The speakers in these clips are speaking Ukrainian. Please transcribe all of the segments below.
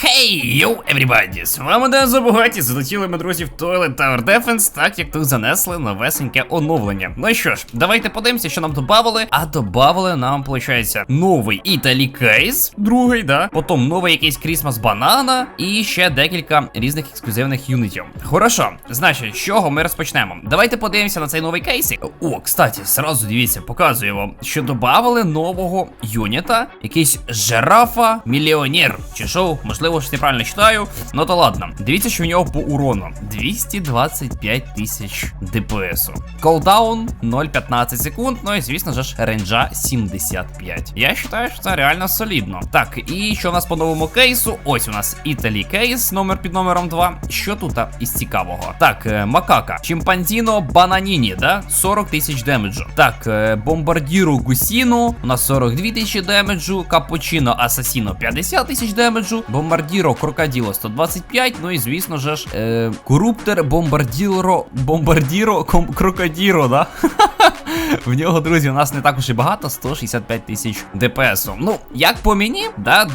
Хей, йоу, everybody! З вами Ден Забугаті, залетіли ми, друзі, в Toilet Tower Defense, так як тут занесли новесеньке оновлення. Ну що ж, давайте подивимося, що нам добавили. А добавили нам, виходить, новий Італі Кейс, другий, да. Потім новий якийсь Крісмас Банана і ще декілька різних ексклюзивних юнітів. Хорошо, значить, з чого ми розпочнемо? Давайте подивимося на цей новий кейсик. О, кстати, сразу дивіться, показую вам, що добавили нового юніта, якийсь жирафа мільйонер. Чи що, можливо, ж неправильно читаю. Ну то ладно. Дивіться, що в нього по урону 225 тисяч ДПСу. Колдаун 0,15 секунд. Ну і звісно ж, рейнджа 75. Я вважаю, що це реально солідно. Так, і що у нас по новому кейсу? Ось у нас Італі кейс, номер під номером 2. Що тут із цікавого? Так, е, макака. Чимпанзіно бананіні, да? 40 тисяч демеджу. Так, е, бомбардіру гусіну. У нас 42 тисячі демеджу. Капучино асасіно 50 тисяч демеджу. Бомбардіро крокоділо 125. Ну і звісно же ж, е, коруптер бомбардіро. Бомбардіро крокодіро, да? В нього, друзі, у нас не так уж і багато, 165 тисяч ДПСу. Ну, як по мені, да,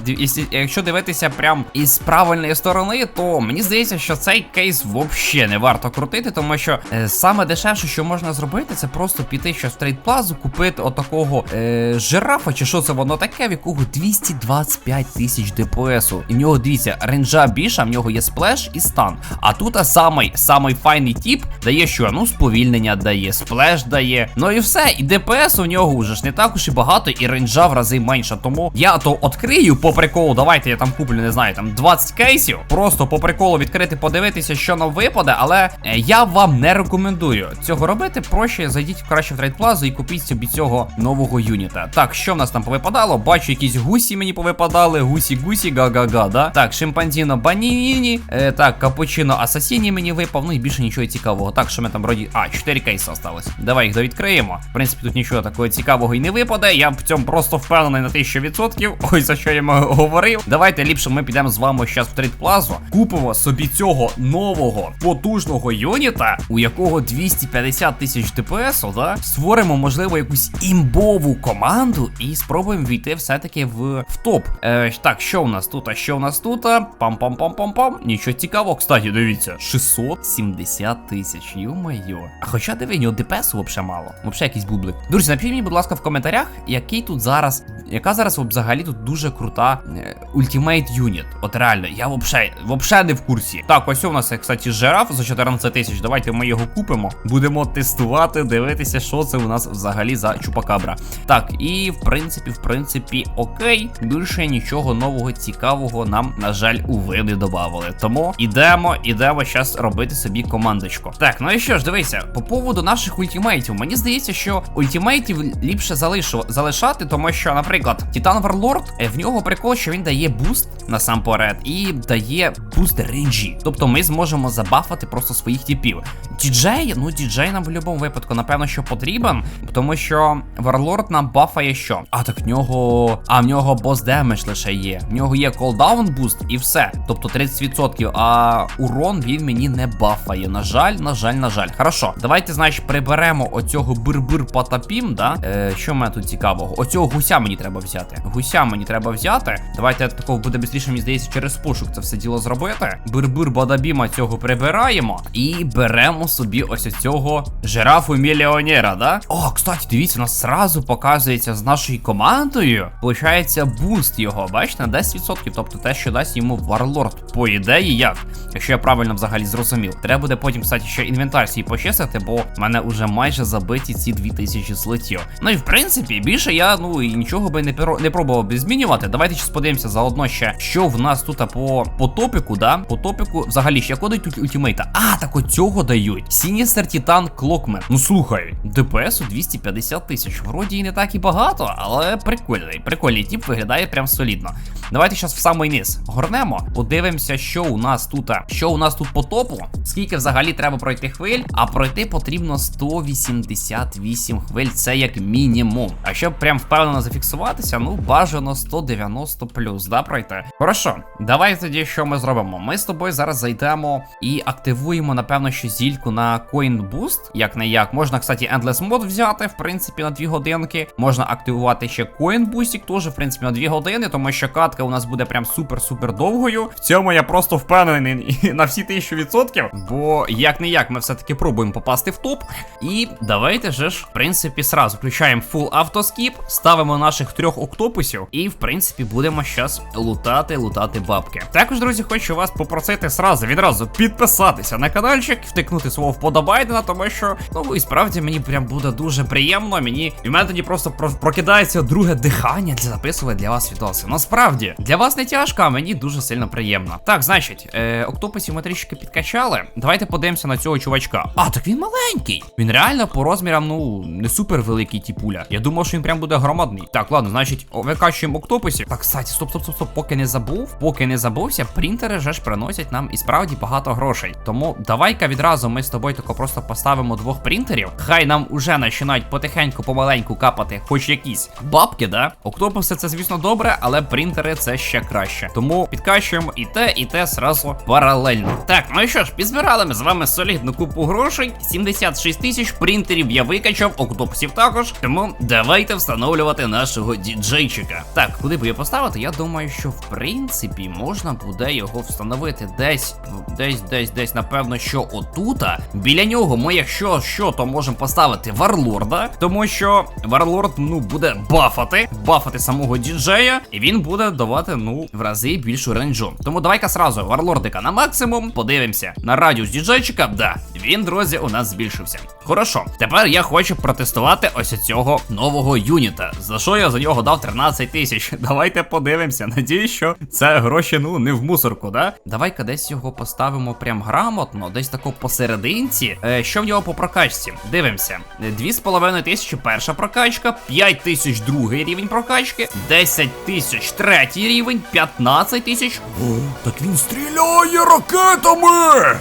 якщо- дивитися прям із правильної сторони, то мені здається, що цей кейс взагалі не варто крутити, тому що е, саме дешевше, що можна зробити, це просто піти ще в трейдплазу, купити отакого е, жирафа, чи що це воно таке, в якого 225 тисяч ДПСу. І в нього, дивіться, ренджа більша, в нього є сплеш і стан. А тут а самий, самий файний тип дає що? Ну, сповільнення дає, сплеш дає. Ну і все. І ДПС у нього вже ж не так уж і багато, і рейнджа в рази менша. Тому я то відкрию по приколу. Давайте я там куплю, не знаю, там 20 кейсів. Просто по приколу відкрити, подивитися, що нам випаде. Але е, я вам не рекомендую цього робити. Проще зайдіть краще в трейдплазу і купіть собі цього нового юніта. Так, що в нас там повипадало? Бачу, якісь гусі мені повипадали. Гусі-гусі, га-га-га, да? Так, шимпанзіно баніні. Е, так, капучино асасіні мені випав. Ну і більше нічого цікавого. Так, що ми там вроді. А, 4 кейси осталось. Давай їх довідкриємо. В принципі, тут нічого такого цікавого і не випаде. Я в цьому просто впевнений на 1000%. Ось за що я говорив. Давайте ліпше ми підемо з вами зараз в трейдплазу. Купимо собі цього нового потужного юніта, у якого 250 тисяч ДПСу, да? Створимо, можливо, якусь імбову команду і спробуємо війти все-таки в, в топ. Е, так, що у нас тут? А що у нас тут? Пам-пам-пам-пам-пам. Нічого цікавого, кстати, дивіться. 670 тисяч, ю-майо. А хоча диви, нього ДПСу взагалі мало. Взагалі якийсь бублик. Друзі, напишіть мені, будь ласка, в коментарях, який тут зараз, яка зараз взагалі тут дуже крута е, Ultimate Unit. От реально, я взагалі, взагалі не в курсі. Так, ось у нас, є, кстати, жираф за 14 тисяч. Давайте ми його купимо. Будемо тестувати, дивитися, що це у нас взагалі за чупакабра. Так, і в принципі, в принципі, окей. Більше нічого нового цікавого нам, на жаль, уви не додавали. Тому ідемо, ідемо зараз робити собі командочку. Так, ну і що ж, дивися, по поводу наших ультимейтів, мені здається, що ультимейтів ліпше залишу, залишати, тому що, наприклад, Титан Варлорд, е, в нього прикол, що він дає буст насамперед і дає буст рейнджі. Тобто ми зможемо забафати просто своїх типів. Діджей, ну діджей нам в будь-якому випадку, напевно, що потрібен, тому що Варлорд нам бафає що? А так в нього. А в нього бос демедж лише є. В нього є колдаун буст і все. Тобто 30%. А урон він мені не бафає. На жаль, на жаль, на жаль. Хорошо, давайте, значить, приберемо оцього бир-бир патапім, да? Е, що в мене тут цікавого? Оцього гуся мені треба взяти. Гуся мені треба взяти. Давайте такого буде швидше, мені здається, через пошук це все діло зробити. Бир-бир бадабіма цього прибираємо. І беремо собі ось цього жирафу мільйонера, да? О, кстати, дивіться, у нас зразу показується з нашою командою. Получається буст його, бачите, на 10%. Тобто те, що дасть йому варлорд. По ідеї, як? Якщо я правильно взагалі зрозумів. Треба буде потім, кстати, ще інвентар свій почистити, бо в мене вже майже забиті ці 2000 слотів. Ну і в принципі, більше я ну і нічого би не не пробував би змінювати. Давайте ще подивимося заодно ще, що в нас тут по, по топіку, да? По топіку, взагалі, ще дають ультимейта. А, так от цього дають. Сіністер Титан Клокмен. Ну слухай, ДПСу 250 тисяч. Вроді і не так і багато, але прикольний. Прикольний тип виглядає прям солідно. Давайте зараз в самий низ горнемо, подивимося, що у нас тут. Що у нас тут по топу? Скільки взагалі треба пройти хвиль? А пройти потрібно 188 хвиль, це як мінімум. А щоб прям впевнено зафіксуватися, ну бажано 190 плюс, да, пройти. Хорошо, давай тоді що ми зробимо? Ми з тобою зараз зайдемо і активуємо, напевно, що зільку на Coin Boost, як не як. Можна, кстати, Endless Mode взяти, в принципі, на 2 годинки. Можна активувати ще Coin Boosting, теж, в принципі, на 2 години, тому що катка у нас буде прям супер-супер довгою. В цьому я просто впевнений на всі 1000%. Бо як не як, ми все-таки пробуємо попасти в топ. І давайте же ж, в принципі, сразу включаємо Full Autoskip, ставимо наших трьох октопусів, і в принципі будемо щас лутати, лутати бабки. Також, друзі, хочу вас попросити сразу відразу підписатися на каналчик, втикнути свого вподобайдена, тому що ну і справді мені прям буде дуже приємно. Мені і в мене тоді просто прокидається друге дихання для записувати для вас відоси. Насправді для вас не тяжко, а мені дуже сильно приємно. Так, значить, е, октопусів ми підкачали. Давайте подивимося на цього чувачка. А, так він маленький. Він реально по розмірам, ну, не супер великий тіпуля. Я думав, що він прям буде громадний. Так, ладно, значить, викачуємо октопусів. Так, кстати, стоп, стоп, стоп, стоп, поки не забув, поки не забувся, принтери же ж приносять нам і справді багато грошей. Тому давай-ка відразу ми з тобою тако просто поставимо двох принтерів. Хай нам уже починають потихеньку, помаленьку капати, хоч якісь бабки, да? Октопуси це, звісно, добре, але принтери це ще краще. Тому підкачуємо і те, і те зразу паралельно. Так, ну і що ж, підзбирали ми з вами солідну купу грошей. 76 тисяч принтерів я викачав, октопусів також. Тому давайте встановлювати нашого діджейчика. Так, куди б я поставити? Я думаю, що в принципі можна буде його встановити десь, десь, десь, десь, напевно, що отута. Біля нього ми, якщо що, то можемо поставити варлорда, тому що варлорд, ну, буде бафати, бафати самого діджея, і він буде давати, ну, в рази більшу ренджу. Тому давай-ка сразу варлордика на максимум, подивимося. На радіус діджейчика, да, він, друзі, у нас збільшився. Хорошо, тепер я хочу протестувати ось цього нового юніта. За що я за нього дав 13 тисяч? Давайте подивимося. Надіюсь, що це гроші, ну, не в мусорку, да? Давай-ка десь його поставимо прям грамотно, десь тако посерединці. Е, що в нього по прокачці? Дивимося. 2,5 тисячі перша прокачка, 5 тисяч другий рівень прокачки, 10 тисяч третій рівень, 15 тисяч. О, так він стріляє ракетами!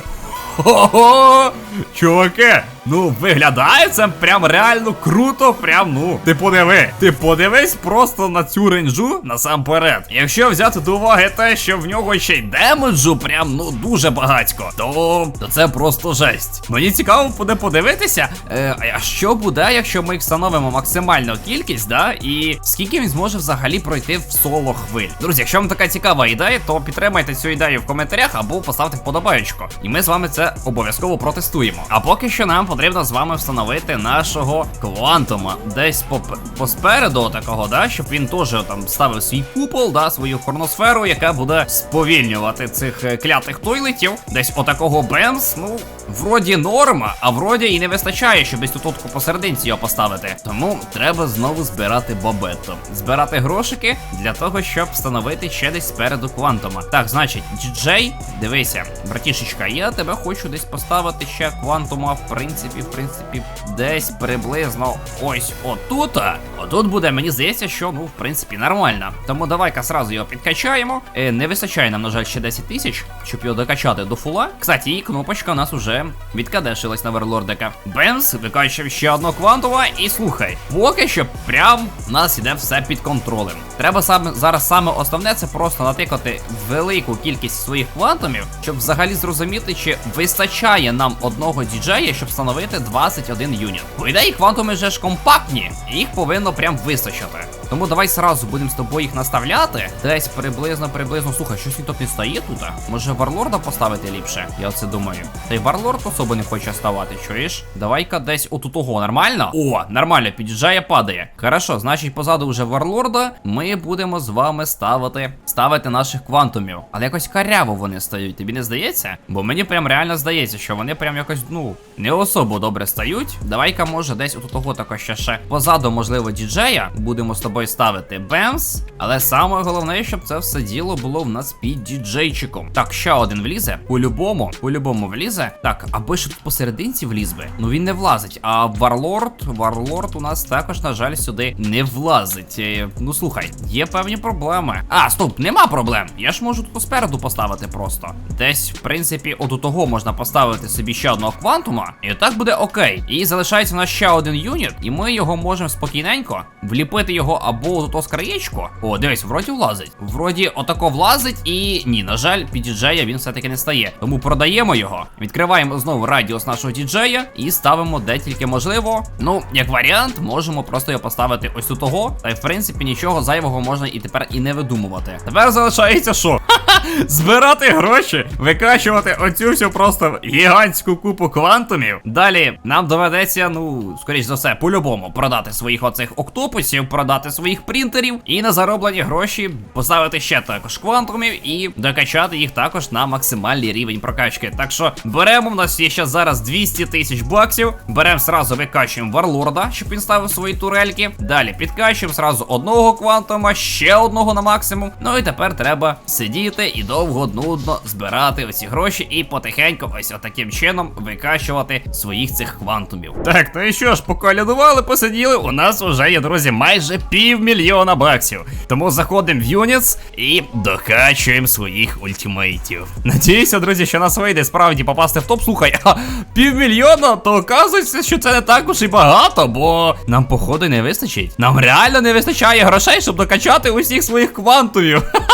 Хо-хо! Чуваки, ну виглядає це прям реально круто, прям ну. Ти подиви, ти подивись просто на цю ренджу насамперед. Якщо взяти до уваги те, що в нього ще й демеджу, прям ну дуже багатько, то, то це просто жесть. Мені цікаво буде подивитися, е, а що буде, якщо ми встановимо максимальну кількість, да, і скільки він зможе взагалі пройти в соло хвиль. Друзі, якщо вам така цікава ідея, то підтримайте цю ідею в коментарях або поставте вподобаючку. І ми з вами це обов'язково протестуємо. А поки що нам потрібно з вами встановити нашого квантума десь по, поспереду такого, да, щоб він теж там ставив свій купол, да, свою хроносферу, яка буде сповільнювати цих е, клятих тойлетів. Десь отакого бемс, ну, вроді норма, а вроді і не вистачає, щоб десь тут посерединці його поставити. Тому треба знову збирати бабетто. Збирати грошики для того, щоб встановити ще десь спереду квантума. Так, значить, діджей, дивися, братішечка, я тебе хочу десь поставити ще квантума, в принципі, в принципі, десь приблизно ось отута. Отут буде, мені здається, що ну, в принципі, нормально. Тому давай-ка сразу його підкачаємо. Е, не вистачає нам, на жаль, ще 10 тисяч, щоб його докачати до фула. Кстати, і кнопочка у нас уже відкадешилась на верлордика. Бемс, викачав ще одного квантума, і слухай, поки що прям у нас іде все під контролем. Треба саме зараз саме основне це просто натикати велику кількість своїх квантумів, щоб взагалі зрозуміти, чи вистачає нам одного діджея, щоб встановити 21 юніт. По ідеї, квантуми вже ж компактні, і їх повинно прям вистачити. Тому давай сразу будемо з тобою їх наставляти. Десь приблизно, приблизно. Слухай, щось він тут не стає тут. Може варлорда поставити ліпше? Я оце думаю. Та й варлорд особо не хоче ставати, чуєш? Давай-ка десь отут того, нормально? О, нормально, під'їжджає, падає. Хорошо, значить, позаду вже варлорда. Ми будемо з вами ставити ставити наших квантумів. Але якось каряво вони стають, тобі не здається? Бо мені прям реально здається, що вони прям якось, ну, не особо добре стають. Давай-ка, може, десь отут того тако ще ще позаду, можливо, діджея. Будемо з тобою ставити бемс. Але саме головне, щоб це все діло було в нас під діджейчиком. Так, ще один влізе. По-любому, по-любому влізе. Так, аби ще тут посерединці вліз би. Ну він не влазить. А Варлорд, Варлорд у нас також, на жаль, сюди не влазить. Е, Ну слухай, є певні проблеми. А, стоп, нема проблем. Я ж можу тут спереду поставити просто. Десь, в принципі, от у того можна поставити собі ще одного квантума, і так буде окей. І залишається у нас ще один юніт, і ми його можемо спокійненько вліпити його або у то скраєчко. О, дивись, вроді влазить. Вроді отако влазить, і ні, на жаль, під діджея він все-таки не стає. Тому продаємо його, відкриваємо знову радіус нашого діджея і ставимо де тільки можливо. Ну, як варіант, можемо просто його поставити ось у того. Та й в принципі нічого зайвого можна і тепер і не видумувати. Тепер залишається що? Ха-ха! Збирати гроші, викачувати оцю всю просто гігантську купу квантумів. Далі нам доведеться, ну, скоріш за все, по-любому продати своїх оцих октопусів, продати своїх принтерів і на зароблені гроші поставити ще також квантумів і докачати їх також на максимальний рівень прокачки. Так що беремо, в нас є ще зараз 200 тисяч баксів. Беремо сразу викачуємо варлорда, щоб він ставив свої турельки. Далі підкачуємо сразу одного квантума, ще одного на максимум. Ну і тепер треба сидіти і довго нудно збирати оці гроші і потихеньку, ось отаким чином викачувати своїх цих квантумів. Так, ну і що ж, поколядували, посиділи. У нас вже є, друзі, майже півмільйона баксів. Тому заходимо в Юніц і докачуємо своїх ультимейтів. Надіюся, друзі, що нас вийде справді попасти в топ. Слухай, а півмільйона, то оказується, що це не так уж і багато, бо нам, походу, не вистачить. Нам реально не вистачає грошей, щоб докачати усіх своїх квантумів.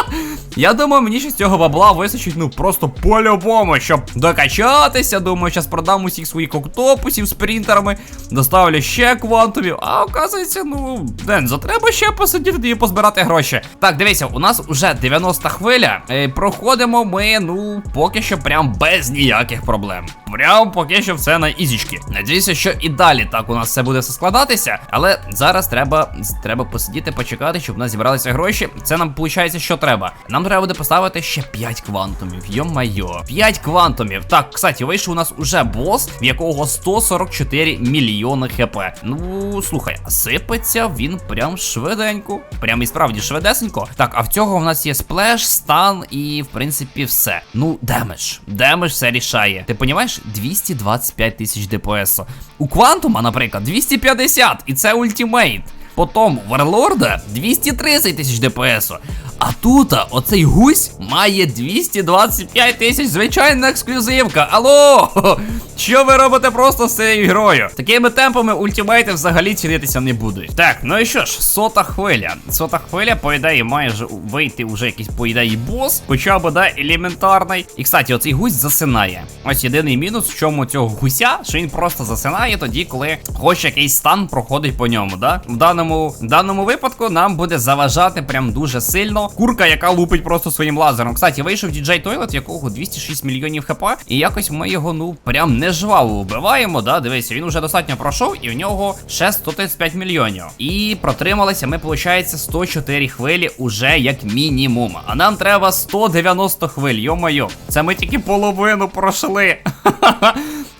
Я думаю, мені ще з цього бабла вистачить, ну просто по-любому, щоб докачатися. Думаю, зараз продам усіх своїх октопусів з принтерами, доставлю ще квантумів. А оказується, ну, Дензо, треба ще посидіти і позбирати гроші. Так, дивіться, у нас уже 90 хвиля. Е, проходимо ми, ну, поки що прям без ніяких проблем. Прям поки що все на ізічки. Надіюся, що і далі так у нас все буде все складатися. Але зараз треба, треба посидіти, почекати, щоб у нас зібралися гроші. Це нам виходить, що треба. Нам треба буде поставити ще 5 квантумів. Йо-майо. 5 квантумів. Так, кстати, вийшов у нас уже бос, в якого 144 мільйони хп. Ну, слухай, сипеться він прям швиденько. Прям і справді швидесенько. Так, а в цього у нас є сплеш, стан і, в принципі, все. Ну, демедж. Демедж все рішає. Ти понімаєш? 225 тисяч ДПС. У квантума, наприклад, 250, і це ультимейт. Потім у Варлорда 230 тисяч ДПС. А тут оцей гусь має 225 тисяч звичайна ексклюзивка. Алло! Що ви робите просто з цією грою? Такими темпами ультимейти взагалі цінитися не будуть. Так, ну і що ж, сота хвиля. Сота хвиля, по ідеї, має вийти вже якийсь, по ідеї, бос, хоча б, да, елементарний. І, кстати, оцей гусь засинає. Ось єдиний мінус, в чому цього гуся, що він просто засинає тоді, коли хоч якийсь стан проходить по ньому. да? В даному, в даному випадку нам буде заважати прям дуже сильно курка, яка лупить просто своїм лазером. Кстати, вийшов DJ Toilet, якого 206 мільйонів хп, і якось ми його, ну, прям не жваво вбиваємо. да? Дивися, він уже достатньо пройшов, і в нього ще 135 мільйонів. І протрималися ми, виходить, 104 хвилі уже як мінімум. А нам треба 190 хвиль, йо-моє. Це ми тільки половину пройшли.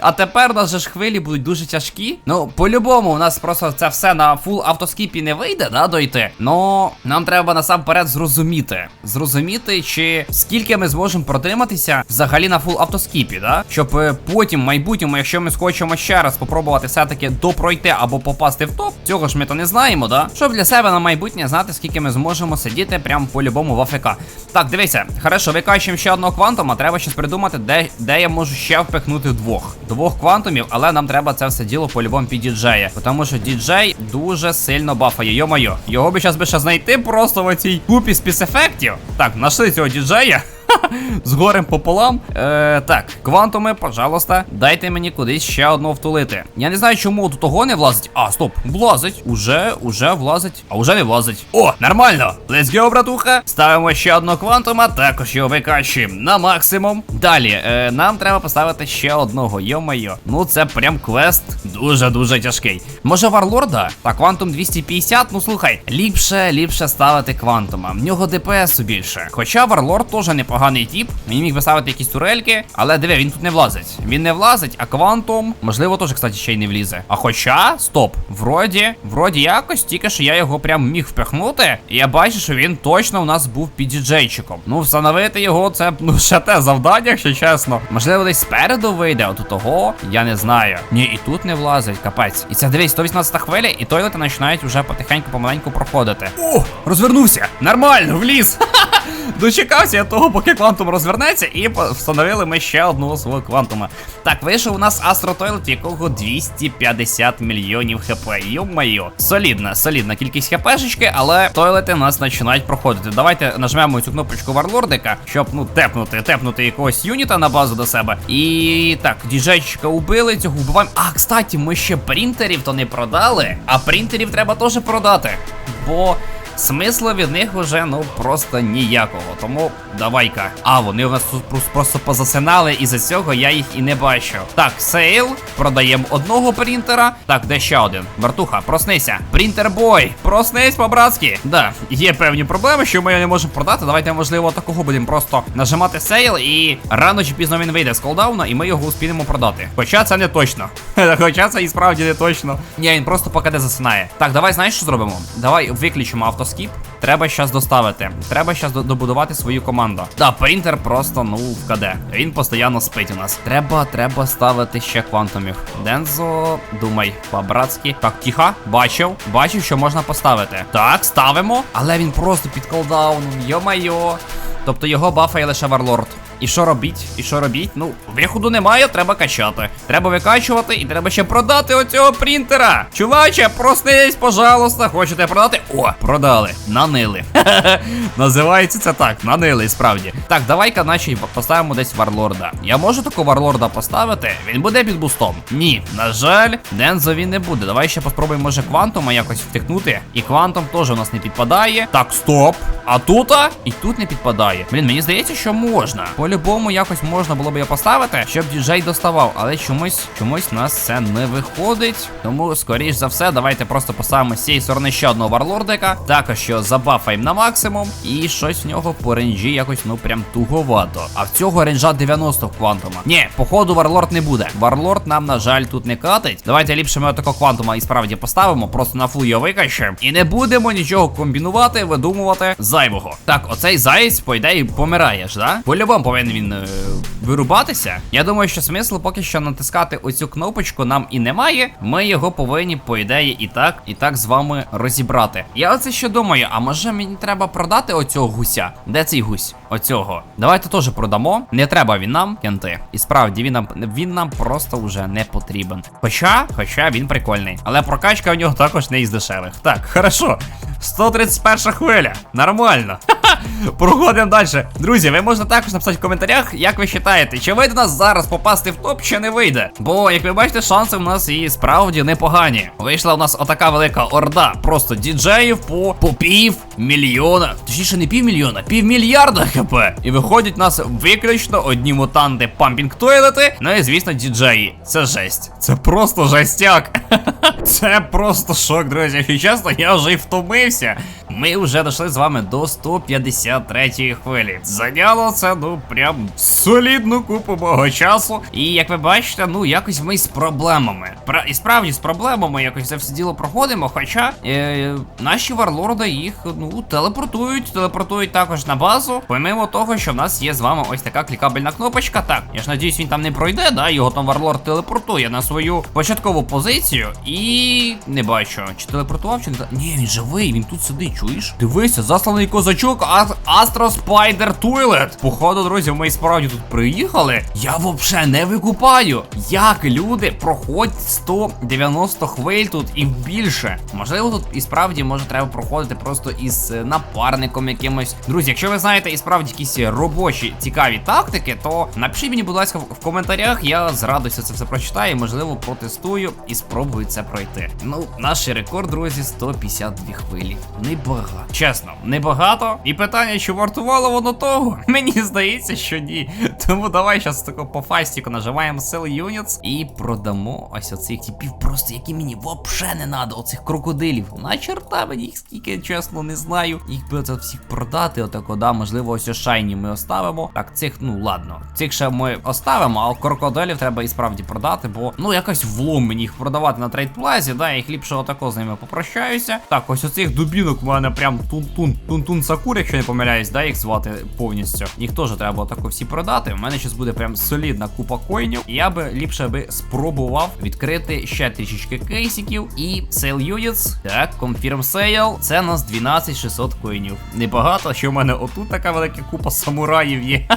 А тепер у нас же ж хвилі будуть дуже тяжкі. Ну, по-любому, у нас просто це все на фул автоскіпі не вийде, да, дойти. Но нам треба насамперед зрозуміти. Зрозуміти, чи скільки ми зможемо протриматися взагалі на фул автоскіпі, да? Щоб е, потім, в майбутньому, якщо ми схочемо ще раз попробувати все-таки допройти або попасти в топ, цього ж ми то не знаємо, да? Щоб для себе на майбутнє знати, скільки ми зможемо сидіти прям по-любому в АФК. Так, дивися, хорошо, викачуємо ще одного квантума, треба щось придумати, де, де я можу ще впихнути двох. Двох квантумів, але нам треба це все діло по-любому під діджея. Тому що діджей дуже сильно бафає. Йо-моє, його би зараз би ще знайти просто в оцій купі спецефектів. Так, знайшли цього діджея. З горем пополам. Е, Так, квантуми, пожалуйста, дайте мені кудись ще одного втулити. Я не знаю, чому до того не влазить. А, стоп, влазить. Уже, уже влазить. А уже не влазить. О, нормально. Let's go, братуха. Ставимо ще одного квантума, також його викачуємо на максимум. Далі, е, нам треба поставити ще одного. Йо-моє. Ну, це прям квест дуже-дуже тяжкий. Може, варлорда? Так, квантум 250. Ну слухай, ліпше, ліпше ставити квантума. В нього ДПС більше. Хоча варлорд теж непоганий непоганий тіп. Він міг би ставити якісь турельки, але диви, він тут не влазить. Він не влазить, а квантум, можливо, теж, кстати, ще й не влізе. А хоча, стоп, вроді, вроді якось, тільки що я його прям міг впихнути. І я бачу, що він точно у нас був під діджейчиком. Ну, встановити його, це ну ще те завдання, якщо чесно. Можливо, десь спереду вийде, от того, я не знаю. Ні, і тут не влазить, капець. І це дивись, 118 хвиля, і тойлети починають вже потихеньку, помаленьку проходити. О, розвернувся! Нормально, вліз! Дочекався того, поки квантум розвернеться, і встановили ми ще одного свого квантума. Так, вийшов у нас Астро Тойлет, якого 250 мільйонів хп. Йо-майо. Солідна, солідна кількість хпшечки, але тойлети нас починають проходити. Давайте нажмемо цю кнопочку варлордика, щоб ну тепнути, тепнути якогось юніта на базу до себе. І так, діджейчика убили, цього вбиваємо. А, кстати, ми ще принтерів то не продали, а принтерів треба теж продати. Бо Смислу від них уже ну просто ніякого. Тому давай-ка. А, вони у нас тут просто позасинали, і за цього я їх і не бачу. Так, сейл, продаємо одного принтера. Так, де ще один? Бартуха, проснися. Принтер бой, проснись по-братськи. Да, є певні проблеми, що ми його не можемо продати. Давайте, можливо, такого будемо просто нажимати сейл, і рано чи пізно він вийде з колдауна, і ми його успіємо продати. Хоча це не точно. Хоча це і справді не точно. Ні, він просто поки де засинає. Так, давай знаєш, що зробимо? Давай виключимо автоскіп. Треба щас доставити. Треба щас добудувати свою команду. Да, принтер просто, ну, в КД. Він постійно спить у нас. Треба, треба ставити ще квантумів. Дензо, думай, по-братськи. Так, тихо, бачив, бачив, що можна поставити. Так, ставимо. Але він просто під колдауном, йо-майо. Тобто його бафає лише варлорд. І що робіть? І що робіть? Ну, виходу немає, треба качати. Треба викачувати і треба ще продати оцього принтера. Чуваче, проснись, пожалуйста. Хочете продати? О, продали. Нанили. Називається це так, нанили, справді. Так, давай-ка наче поставимо десь варлорда. Я можу такого варлорда поставити? Він буде під бустом. Ні, на жаль, Дензо він не буде. Давай ще поспробуємо, може, квантума якось втикнути. І квантум теж у нас не підпадає. Так, стоп. А тут? І тут не підпадає. Блін, мені здається, що можна. По-любому якось можна було б його поставити, щоб діджей доставав. Але чомусь, чомусь нас це не виходить. Тому, скоріш за все, давайте просто поставимо з цієї сторони ще одного варлордика. Також що забафаємо на максимум. І щось в нього по ренджі якось, ну прям туговато. А в цього ренджа 90 в квантума. Ні, походу варлорд не буде. Варлорд нам, на жаль, тут не катить. Давайте ліпше ми отакого квантума і справді поставимо, просто на фул його викачаємо. І не будемо нічого комбінувати, видумувати зайвого. Так, оцей заєць, по ідеї, помирає ж, да? По-любому повинен він е, вирубатися. Я думаю, що смислу поки що натискати оцю кнопочку нам і немає. Ми його повинні, по ідеї, і так, і так з вами розібрати. Я оце ще думаю, а може мені треба продати оцього гуся? Де цей гусь? Оцього. Давайте теж продамо. Не треба він нам, кенти. І справді він нам він нам просто вже не потрібен. Хоча, хоча він прикольний. Але прокачка у нього також не із дешевих. Так, хорошо. 131 хвиля. Нормально. Проходимо далі. Друзі, ви можете також написати в коментарях, як ви вважаєте, чи вийде нас зараз попасти в топ, чи не вийде. Бо, як ви бачите, шанси в нас і справді непогані. Вийшла у нас отака велика орда. Просто діджеїв по, по пів мільйона. Точніше, не півмільйона, півмільярда хп. І виходять у нас виключно одні мутанти пампінг тойлети. Ну і звісно, діджеї. Це жесть. Це просто жестяк. Це просто шок, друзі. Якщо чесно, я вже й втомився. Ми вже дійшли з вами до 153 хвилі. Зайняло це, ну, прям солідну купу мого часу. І як ви бачите, ну якось ми з проблемами. Пра- і справді з проблемами якось це все діло проходимо. Хоча е, наші варлорди їх ну телепортують, телепортують також на базу. Помимо того, що в нас є з вами ось така клікабельна кнопочка. Так, я ж надіюсь, він там не пройде, да? Його там варлорд телепортує на свою початкову позицію. І не бачу, чи телепортував, чи не Ні, він живий, він тут сидить, чуєш? Дивися, засланий козачок Астро Спайдер Туйлет. Походу, друзі, ми справді тут приїхали. Я взагалі не викупаю, як люди проходять 190 хвиль тут і більше. Можливо, тут і справді може треба проходити просто із е, напарником якимось. Друзі, якщо ви знаєте і справді якісь робочі цікаві тактики, то напишіть мені, будь ласка, в в коментарях. Я з радістю це все прочитаю, можливо, протестую і спробую це пройти. Ну, наш рекорд, друзі, 152 хвилі. Небагато. Чесно, небагато. І питання, чи вартувало воно того? Мені здається, що ні. Тому давай зараз тако по фастіку нажимаємо Sell Units і продамо ось оцих типів, просто які мені вообще не надо, оцих крокодилів. На черта мені їх скільки, чесно, не знаю. Їх би це всіх продати, отако, да, можливо, ось шайні ми оставимо. Так, цих, ну ладно, цих ще ми оставимо, а крокодилів треба і справді продати, бо ну якось влом мені їх продавати на трейдплазі, да, їх ліпше отако з ними попрощаюся. Так, ось оцих дубінок в мене прям тун-тун, тун-тун сакур, якщо не помиляюсь, да, їх звати повністю. Їх теж треба отако всі продати. У мене зараз буде прям солідна купа коїнів. Я би ліпше би спробував відкрити ще трішечки кейсиків і sale units. Так, confirm sale. Це у нас 12600 коїнів. Небагато, що в мене отут така велика купа самураїв є.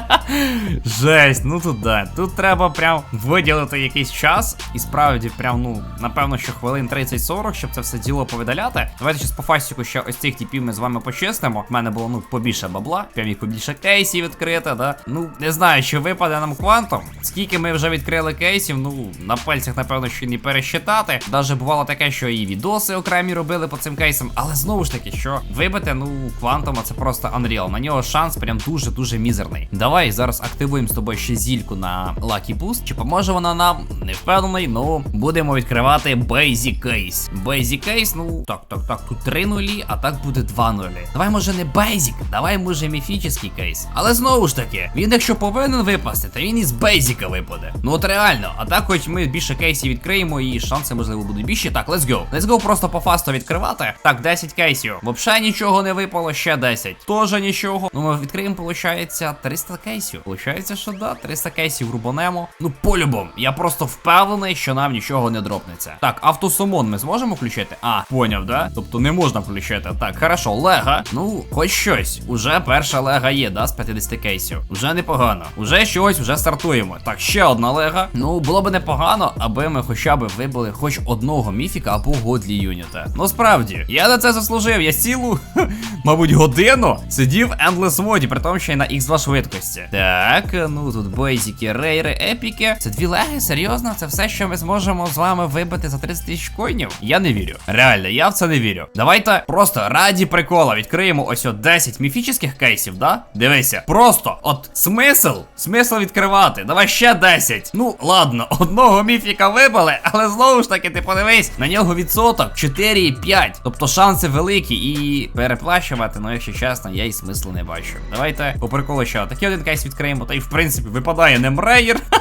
Жесть, ну тут да. Тут треба прям виділити якийсь час. І справді, прям, ну, напевно, що хвилин 30-40, щоб це все діло повидаляти. Давайте зараз по фастіку ще ось цих типів ми з вами почистимо. В мене було ну побільше бабла, прям їх побільше кейсів відкрити, да. Ну, не знаю, чи випаде нам квантом. Скільки ми вже відкрили кейсів, ну на пальцях, напевно, що не пересчитати. Даже бувало таке, що і відоси окремі робили по цим кейсам. Але знову ж таки, що вибити, ну, квантома це просто Unreal. На нього шанс прям дуже-дуже мізерний. Давай зараз активуємо з тобою ще зільку на Lucky Boost. Чи поможе вона нам? Не впевнений, ну будемо відкривати Basic Case. Basic Case, ну так, так, так, тут 3 нулі, а так буде 2 нулі. Давай, може, не Basic, давай, може, міфічний кейс. Але знову ж таки, він якщо повинен випасти, то він із Basic випаде. Ну от реально, а так хоч ми більше кейсів відкриємо і шанси, можливо, будуть більші. Так, let's go. Let's go просто по фасту відкривати. Так, 10 кейсів. Взагалі нічого не випало, ще 10. Тоже нічого. Ну, ми відкриємо, виходить, 300 кейсів. Получається, що да, 300 кейсів рубанемо. Ну, по-любому, я просто впевнений, що нам нічого не дропнеться. Так, автосумон ми зможемо включити? А, поняв, да? Тобто не можна включити. Так, хорошо, лега. Ну, хоч щось. Уже перша лега є, да, з 50 кейсів. Уже непогано. Уже щось, вже стартуємо. Так, ще одна лега. Ну, було б непогано, аби ми хоча б вибили хоч одного міфіка або годлі юніта. Ну справді, я на це заслужив. Я цілу, мабуть, годину сидів в Endless моді, при тому, що й на X2 швидкості. Так, ну тут бейзіки, рейри, епіки. Це дві леги, серйозно, це все, що ми зможемо з вами вибити за 30 тисяч коїнів? Я не вірю. Реально, я в це не вірю. Давайте просто раді прикола відкриємо ось от 10 міфічних кейсів, да? Дивися, просто от смисл, смисл відкривати. Давай ще 10. Ну, ладно, одного міфіка вибили, але знову ж таки, ти подивись, на нього відсоток 4,5. Тобто шанси великі і переплачувати, ну якщо чесно, я і смислу не бачу. Давайте по приколу ще такий один кейс відкриємо, та й в принципі випадає немрейер.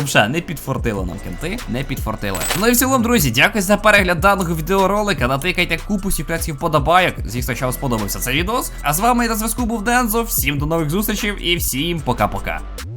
Взагалі, не підфортило нам кенти, не підфортили. Ну і в цілому, друзі, дякую за перегляд даного відеоролика. Натикайте купу секретів вподобайок. Звісно, що вам сподобався цей відос. А з вами на зв'язку був Дензо. Всім до нових зустрічей і всім пока-пока.